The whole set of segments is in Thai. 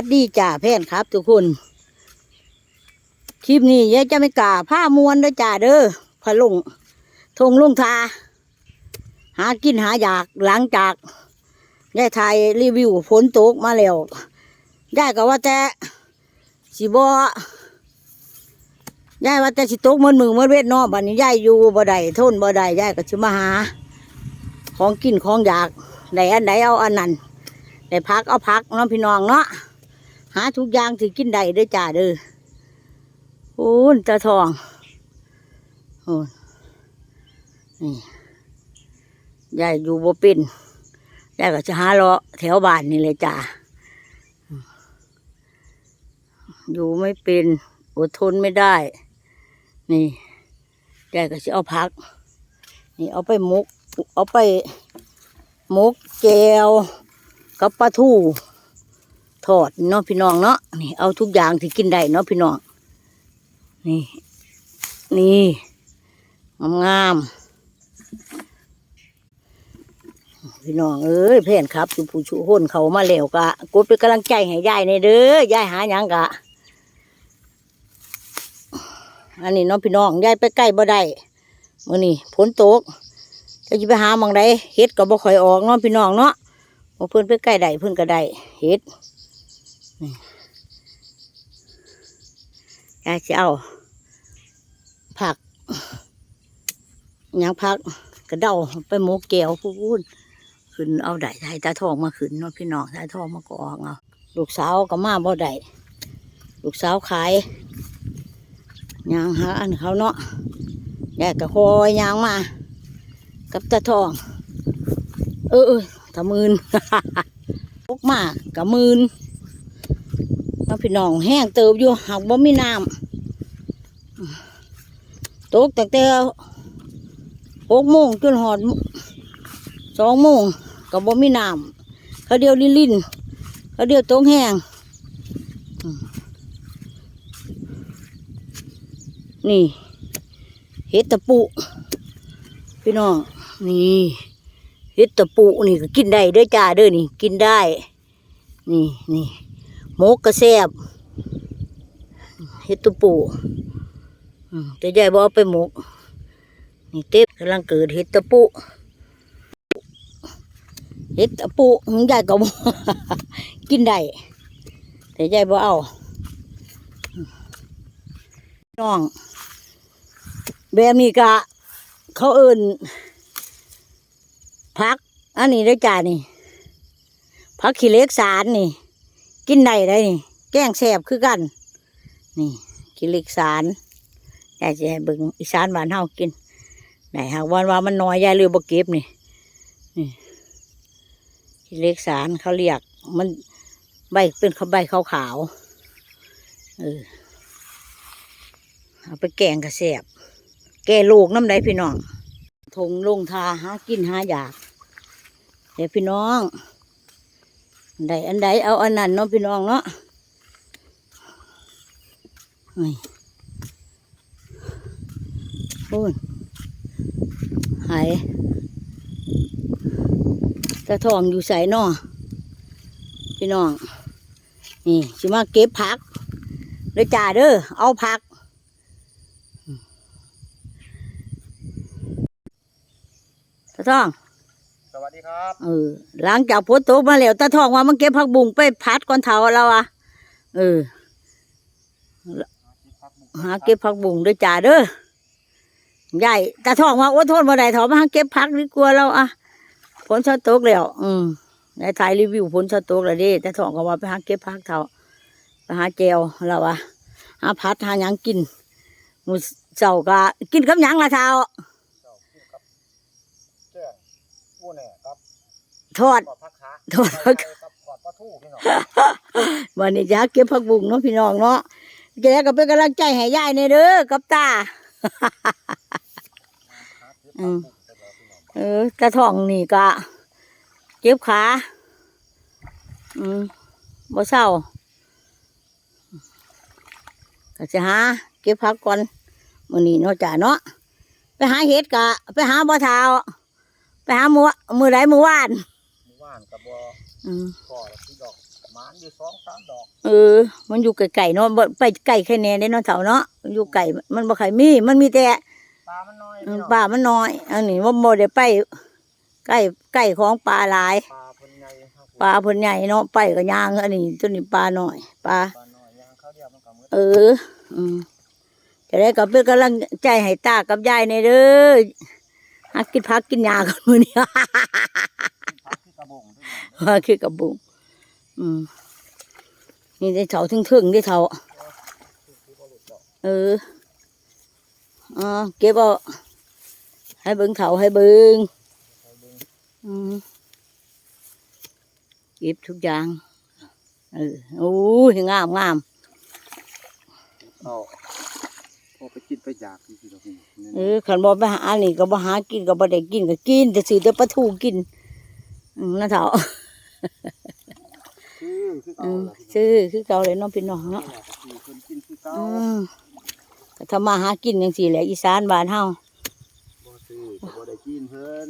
วัสดีจ่าแพนครับ ทุกคน คลิปนี้ยายจะไม่กล้าผ้ามวนด้จ่าเด้อพะลงทงลุงทา หากินหาอยากหลังจากยายไทยรีวิวฝนตกมาแล้วยายก็ว่าแต่สิบยายว่าแต่สิตกมันมือมันเวทนอบัดนี้ยายอยู่บ่ได้ทนบ่ได้ยายก็สิมาหา ของกินของอยากไหนอันไหนเอาอันนั้นได้พักเอาพักน้องพี่น้องเนาะาทุกอย่างที่กินได้เด้จ้าเด้อโอ้ยตาทองโอ้นี่ยายอยู่บ่เป็นยายก็จะหาเลาะแถวบ้านนี่เลยจ้าอยู่ไม่เป็นอดทนไม่ได้ นี่ยายก็จะเอาพัก นี่เอาไปหมกเอาไปหมกแจวกับปลาทู ทอดเนาะพี่น้องเนาะนี่เอาทุกอย่างที่กินได้เนาะพี่น้องนี่ นี่งามงามพี่น้องเอ้ยเพื่อนครับคุณผู้ชูคนเขามาแล้วกะกดเป็นกำลังใจให้ยายในเด้อยายหาหยังกะ อันนี้เนาะพี่น้องยายไปใกล้บ่ได้มื่อนี้ฝนตกจะจะไปหามองใดเฮ็ดก็บ่ค่อยออกเนาะพี่น้องเนาะบ่เพิ่นไปใกล้ใดเพิ่อนก็ได้เฮ็ด นี่ยายสิเอา ผักยังผักกระเดาไปหมกแก้วพูนขึ้นเอาได้ให้ตาทองมาขึ้นเนาะพี่น้องตาทองมาก็อเอาลูกสาวก็มาบ่ได้ลูกสาวขายยางหาอันเขาเนาะยายก็คอยยางมา กับตาทอง เออตะมืนพกมากับมืน มาพี่น้องแห้งเติบอยู่หากบ่มีน้ำตกตั้งแต่หกโมงจนหอดสองโมงกับบ่มีน้ำเขาเดียวลินลินเขาเดียวตกแห้งนี่ เห็ดตะปุพี่น้องนี่เห็ดตะปูนี่ก็กินได้เด้อจ้าเด้อนี่ กินได้ นี่นี่ หมกกระแซบเห็ดตะปูแต่ยายบอกเอาไปหมก นี่เต็บกำลังเกิดเห็ดตะปูเห็ดตะปูของยายก็บอกกินได้แต่ยายบอกเอาน้องแบบนี้ก็เขาเอินพัก อันนี้ได้จ้านี่พักขี้เล็กสารนี่ กินได้ได้นี่ แกงแสบคือกัน นี่ขี้เล็กสารยายจะให้เบิ่งอีสานบ้านเฮากินไหนหากวันว่ามันน้อยยายเรือบเก็บนี่นี่ขี้เล็กสารเขาเรียก มันใบเป็นเขาใบขาวๆเออเอาไปแกงกระแสบแก่ลูกน้ำใดพี่น้องทงลงทาหากินหาอยากเดี๋ยวพี่น้อง ใดอันใดเอาอันนั้นเนาะพี่น้องเนาะนี่โอ้ยหายตะทองอยู่ใส่นอพี่น้อง นี่สิมาเก็บผักเด้อจ่าเด้อเอาผักตาทอง วัสดีครับ เออ หลังจากฝนตกมาแล้วตาทองว่ามันเก็บผักบุ้งไปพัดก่อนเถาเราอะเออ หาเก็บผักบุ้งด้วยจ่าเด้อใหญ่ตาทองว่าอดทนมาได้ถอมาหาเก็บผักดีกว่าเราอะฝนชดตกแล้ว อืมในถ่ายรีวิวฝนชดตกแล้วเดิตาทองก็ว่าไปหาเก็บผักเถาไปหาแจวเราอะหาพัดหาหยังกินมือเจ้าก็กินกับหยังละเท้าเจ้าคู่ครับแจ้ง ผู้แน่ครับทอด ขอดพักขาทอดพักขาครับขอดปลาทูพี่น้องวันนี้อยากเก็บผักบุ้งเนาะพี่น้องเนาะแกก็เป็นกำลังใจให้ยายในเด้อกับตาอืมเออกระท่องนี่ก็เจ็บขา อืมบ่เศร้าก็จะหาเก็บผักก่อนมื้อนี้เนาะจ้าเนาะ ไปหาเห็ดกะ ไปหาบ่อเท้า ไปหามือมือไรมือวานหมู่บ้านกับบัวอืมก่อแล้วที่ดอกไม้มานอยู่สองสามดอกเออ มันอยู่ไกลๆเนาะบ่ไปไกลแค่แน่เด้เนาะเฒ่าเนาะมันอยู่ไกลมันบ่ใครมี มันมีแต่ปลามันน้อยเออพี่น้องป่ามันน้อย อันนี้ว่าบ่ได้ไปใกล้ใกล้ของปลาหลาย ปลาเพิ่นใหญ่ครับผมปลาเพิ่นใหญ่เนาะไปก็ย่างอันนี้ตัวนี้ปลาน้อยปลา ปลาน้อยยางเขาเดียวมันก็มืดเออ อืมจะได้กับเป็นกำลังใจให้ตากับยายในเด้อ หักกินพักกินยากันมื้อนี้พักที่กระบงด้วยนะว่าคือกระบุงอืมนี่ได้เถาถึงๆได้เถาคือคือบ่หลุดดอกเอออ๋อเก็บเอาให้เบิ่งเถาให้เบิ่งใส่เบิ่งอืมเก็บทุกอย่างเออโอ้ยงามงามเอา พอไปกินไปอยากที่ที่เราเห็นเออขันบอไปหาอันนี้ก็บ่หากินก็บ่ได้กินก็กินแต่ซื้อแต่ปลาทูกินอืมนะเถาคือคืออืเอามล่ะซื้อคือเก่าเลยเน้องพี่น้องเนาะคือเพิ่นกินคือเก่าอืมก็ทำมาหากินจังซี่แหละอีสานบ้านเฮาบ่ซื้อก็บ่ได้กินเพิ่น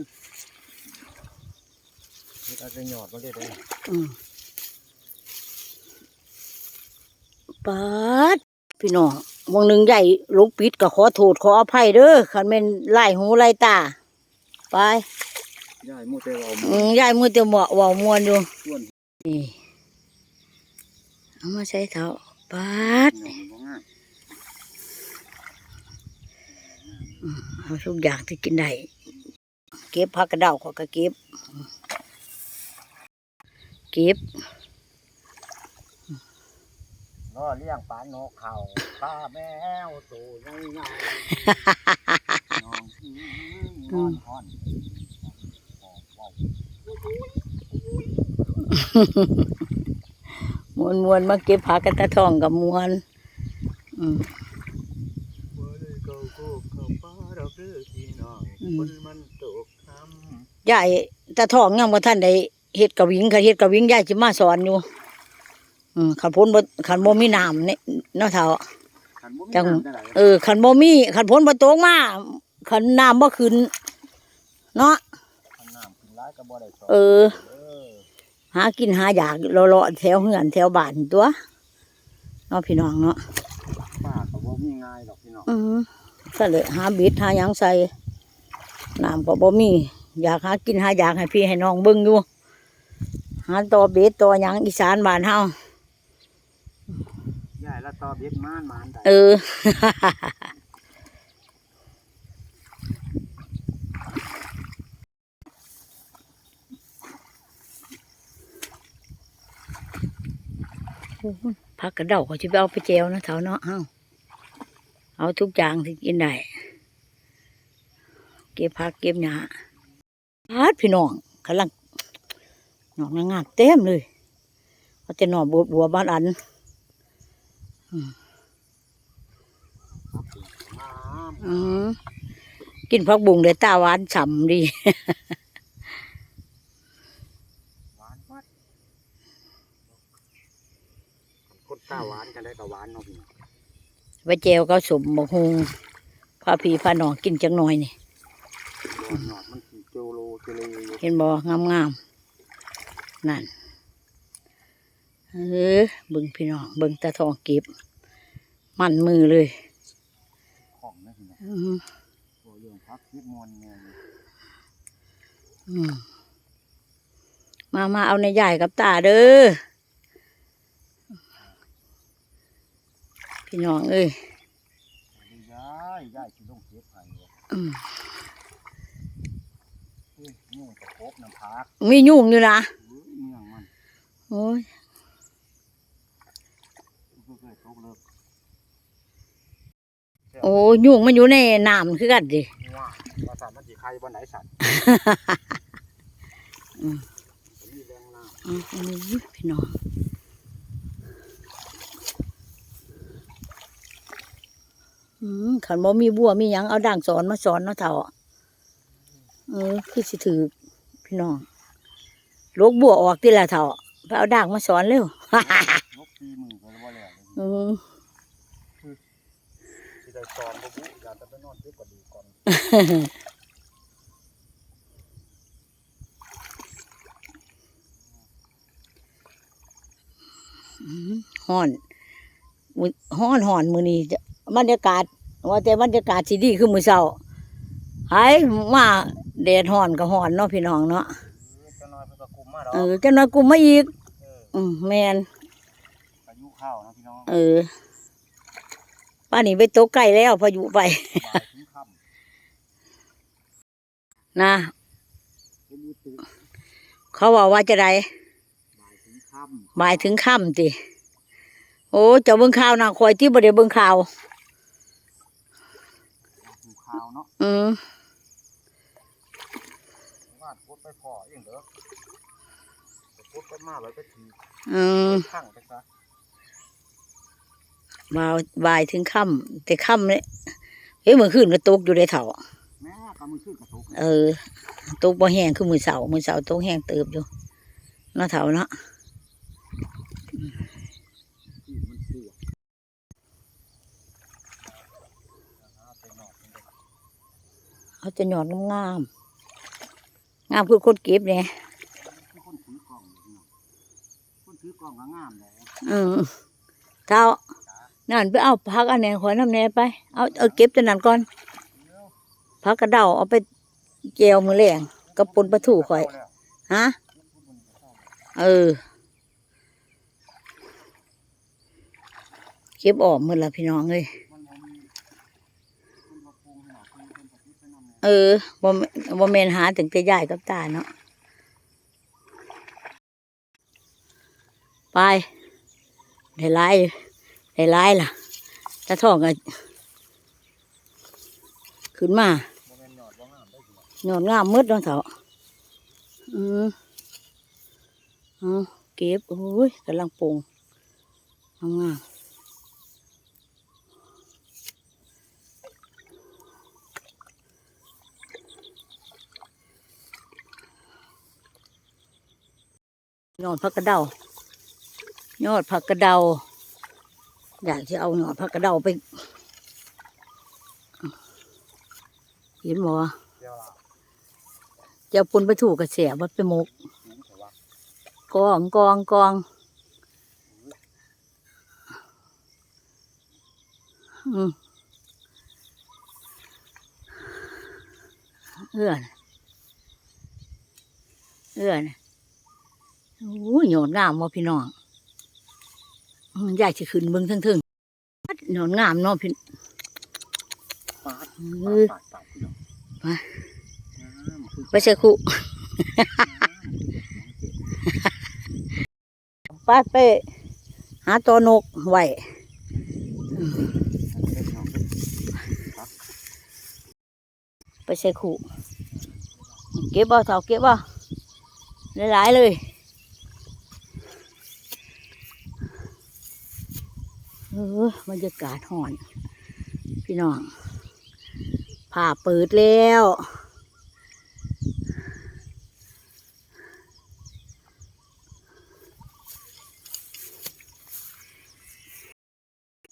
นี่อาจจะหยอดมาได้เลยอืมปาด พี่น้องวงหนึ่งใหญ่ลูกปิดก็ขอโทษขออภัยเด้อคันแม่นไล่หูไล่ตา ไปยายหมูแต่ว่าอืมยายมือเต็มเหมาะเว่ามวนอยู่ส่วนนี่เอามาใช้เท้าปาดหยอดมันบ่ง่ายเอาทุกอย่างที่กินได้เก็บผักกระเดาเขาก็เก็บ เก็บ ล้อเลี้ยงปลานกเขาปลาแมวตัวใหญ่ๆน้องอื้อนอนฮ้อนว้าวมวนมวนๆมาเก็บผักกระตะทองกับมวนอืมบ่ได้เกาโกกเข้าป่าดอกเด้อพี่น้องอืมฝนมันตกค่ำยายตะทองยังบ่ท่านได้เฮ็ดกะวิงค่ะเฮ็ดกะวิงยายสิมาสอนอยู่อืม ขันพ้นบ่ขันบ่มีน้ำเนี่ยเนาะเฒ่าคันบ่มีจังน้ำได้ไหลเออขันบ่มีขันพ้นบ่ตกมาขันน้ำบ่ขึ้นเนาะคันน้ำขึ้นร้ายก็บ่ได้สอนเออเออ หากินหาอยากเลาะๆแถวเฮือนแถวบ้านตัวเนาะพี่น้องเนาะป้าก็บ่มีง่ายดอกพี่น้องอือก็เลยหาบิดหาหยังใส่น้ำก็บ่มี อยากหากินหาอยากให้พี่ให้น้องเบิ่งอยู่หาต่อเบ็ดต่อหยังอีสานบ้านเฮา ยายละต่อเบ็ดม่านมานได้เออ พักกระเดาเขาจะไปเอาไปแจวนะเถาเนาะเอาเอาทุกอย่างที่กินได้เก็บผักเก็บหญ้าพัดพี่น้องกำลังหนองนางงามเต็มเลยเอาแต่หน่อบัวบัวบ้านอันน้อืม กินผักบุ้งเลยตาหวานฉ่ำดีำหวานมัดคนตาหวานกันได้ก็หวานเนาะพี่น้องไว้แจวก็สมบกฮงพาพี่พาน้องกินจังหน่อยนี่หยอดหยอดมันสิโจโลโจเลอยู่เห็นบ่งามงามๆนั่น เออเบิ่งพี่น้องเบิ่งตาทองเก็บ มันมือเลยของนะพี่น้องอืมโอ้เรื่องพักคิดมวนเนี่ยอืมมามาเอาในใหญ่กับตาเด้อพี่น้องเอ้ยยายยายสิลงเก็บให้เนี่ยอืมเอ้ยยุ่งกับครบน้ำพักมียุ่งอยู่นะเอ้ยเมืองมันโอ้ย ก็เคยตกเลิก โอ้ยุ่งมันอยู่ในน้ำคือกันดิว่าว่าสัตว์มันสิใครบ่ไหนสัตว์อืมมีแรงน้อืมอืมพี่น้องอืมขันบ่มีบัวมีหยังเอาด่างสอนมาสอนเนาะเถ่าเออคือสิถือพี่น้องลกบัวออกที่ละเถ่าไปเอาด่างมาสอนเร็วำนกตีมือก็บ่แล้วอืมสิ ได้สอนบ่บุอยากจะไปนอนดึกกว่าดีก่อนอืมฮ้อนมื้อฮ้อนฮ้อนมื้อนี้จะบรรยากาศ ว่าแต่บรรยากาศสิดีคือมื้อเช้าหายมาแดดฮ้อนก็ฮ้อนเนาะพี่น้องเนาะเออจะน้อยเพิ่นก็กุมมาดอกเออจังน้อยกูมาอีกเอออืมแม่นพายุเข้านะพี่น้อง เออ ป้านี่ไปตกไก่แล้วพายุไปบ่ายถึงค่นะำเป็นอุตุเขาบอกว่าจะไดบ่ายถึงค่ำบ่ายถึงค่ำติโอ้เจ้าเบิ่งข่าวนะคอยที่บ่ได้เบิ่งข่าวดูข่าวเนาะอืมว่าพุดไปพอเองเด้อแต่พุดไปมาไว้ไปถืออืมข้างไปซะ บ่าวบ่ายถึงค่ำแต่ค่ำเนี่ยเฮ้ยเมื่อคืนก็ตกอยู่ในเถาแม่กำมือขึ้นกระตุกเออตกบ่แห้งคือมือเสามือเสาตกแห้งเติบอยู่เนาะเถาเนาะที่มันเสียเอาไปนอกมันเด้อเขาจะหยอดงามๆงามคือคนเก็บเนี่ยคือคนถือกล่องเลยพี่น้องคนถือกล่องก็งามเลยอืมเท่า นั่นไปเอาพักอันไหนขอน้ำแหน่ไป เอาเอาเก็บตัวนั้นก่อนพักกระเดาเอาไปเจียวมือแรงกับปนปลาถูข่อย ฮะ เออ เก็บออกมือละพี่น้องเลยเออบ่บ่แมนหาถึงจะยายกับตาเนาะ ไปได้ไล่ ได้ไล่ล่ะตาทองก็ขึ้นมาบ่แม่นยอดงามได้อพี่น้องเนาะเถอะอืมเอาเก็บโอ้ยกำลังปงงามงามยอดผักกระเดายอดผักกระเดา อยากจะเอายอดผักกระเดาไปเห็นบ่เจะเอาปุ่นไปถูกกระเสียบัดไปหมกกองกองกองอืเอื้อนเอื้อนโอ้ยโหนดงามว่พี่น้อง อืมยายจะขึ้นเบิ่งทึ่งทึ่งๆโหนดงามเนาะพี่ปาดเออปาดปาดพี่น้องไปงามคือไปใช่คุป้าไปหาตัวนกไว้ไปใส่ขู่เก็บเอาเถาเก็บเอาหลายๆเลย ออบรรยากาศห่อน พี่น้องผ่าเปิดแล้ว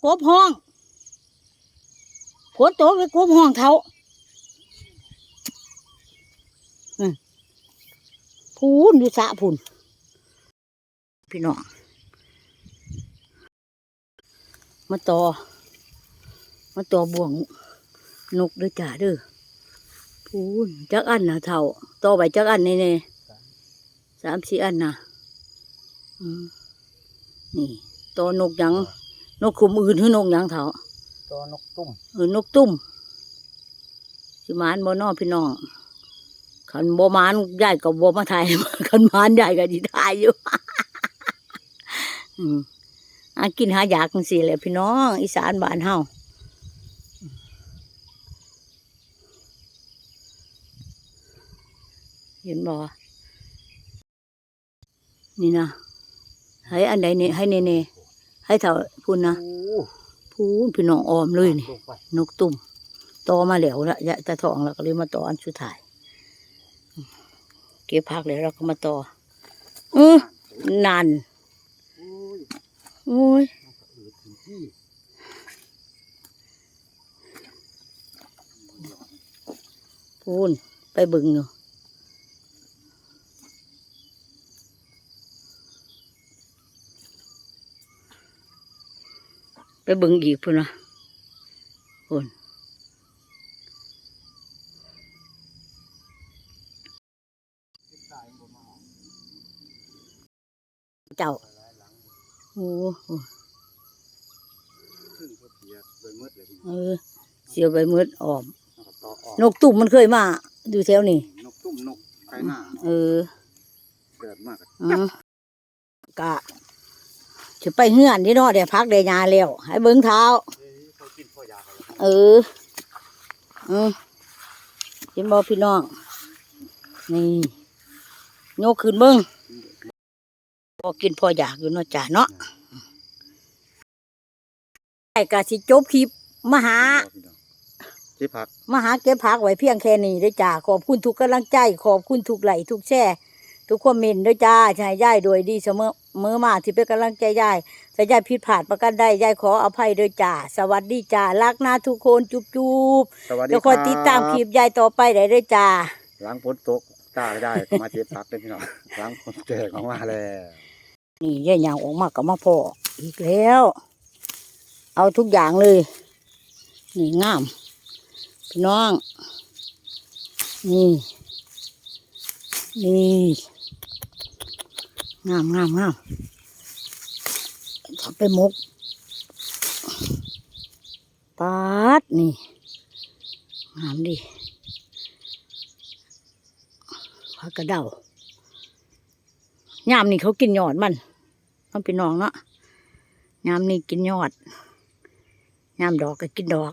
กบห้องฝนตกเลยกบห้องเท้าพูนอยู่สะพูนพี่น้อง มาต่อ มาต่อบ่วงนกเด้วยจ้าเด้อพูนจักอันนะเท่า ต่อไปจักอันแน่ๆสามสี่อันนะอืมนี่ต่อนกหยัง นกขุมอื่นคือนกหยังเถาตัวนกตุ้มเออนกตุ้มสิมานบ่นอพี่น้องขันบ่มานยายกับบ่มาถ่ายขันมานยายก็สิถ่ายอยู่ อืม หากินหาอยากจังซี่แหละพี่น้อง อีสานบ้านเฮาเห็นบ่นี่นะให้อันใดนี่ให้เน่ๆให้เท่าพูนนะโอ้พูนพี่น้องออมเลยนี่ลงไปนกตุ่มต่อมาแล้วละยะตะทองแล้วก็เลยมาต่ออันสุดท้าย เก็บพักแล้วเราก็มาต่ออือนันโอ้ย โอ้ยพูนไปบึงอยู่ไปบิ่งอีกพุ่นนะพุ่นเจ้า โอ้โหซึ่งเขาเสียโดยมืดเลยพี่เออเสียวไปมืดออมแล้วก็ต่อออกนกตุ่มมันเคยมาอยู่แถวนี้นกตุ้มนกไก่หน้าเออเกิดมากอืมกะจะไปเฮือนนี่เนาะเดี๋ยวพักเดี๋ยวยาแล้วให้เบิ้งเท้าเขากินพ่อยาอะไรเอออืมกินบอพี่น้อง นี่ โยกขึ้นเบิ้งพ อกินพออยากอยู่เนาะจ้ะเนาะไอ้กะสิจบคลิปมาหาเจ็บผักมาหาเก็บผักไว้เพียงแค่นี้เด้อจ้าขอบคุณทุกกำลังใจ ขอบคุณทุกไหลค์ทุกแช่ทุกคอมเมนต์เด้อจ้าใช้ย่ายโดยดีเสมอมือมาที่เป็นกำลังใจย่ายถ้าย่ายผิดพลาดประกันได้ย่ายขออภัยเด้อจ้า สวัสดีจ้ารักนะทุกคนจุ๊บจุ๊บสวัสดีเดี๋ยวคอยติดตามคลิปยายต่อไปได้เด้อจ้าล้างฝนตกตาได้มาเจ็บผักเป็นพี่น้องล้างฝนแจกออกมาแล้ว นี่ย่ยางออกมากกับมาพออีกแล้ว เอาทุกอย่างเลย นี่งามพี่น้อง นี่นี่งามงามงามไปมกปาดนี่งามดิผักกระเดา ยามนี่เขากินยอดมันต้องเป็นน้องเนาะยามนี่กินยอดยามดอกก็กินดอก